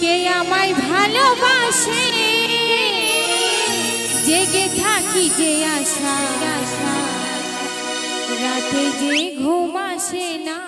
কে আমায় ভালোবাসে? জেগে থাকি যে আশা। আশা রাতে যে ঘুম আসে না।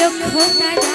লক্ষ তারা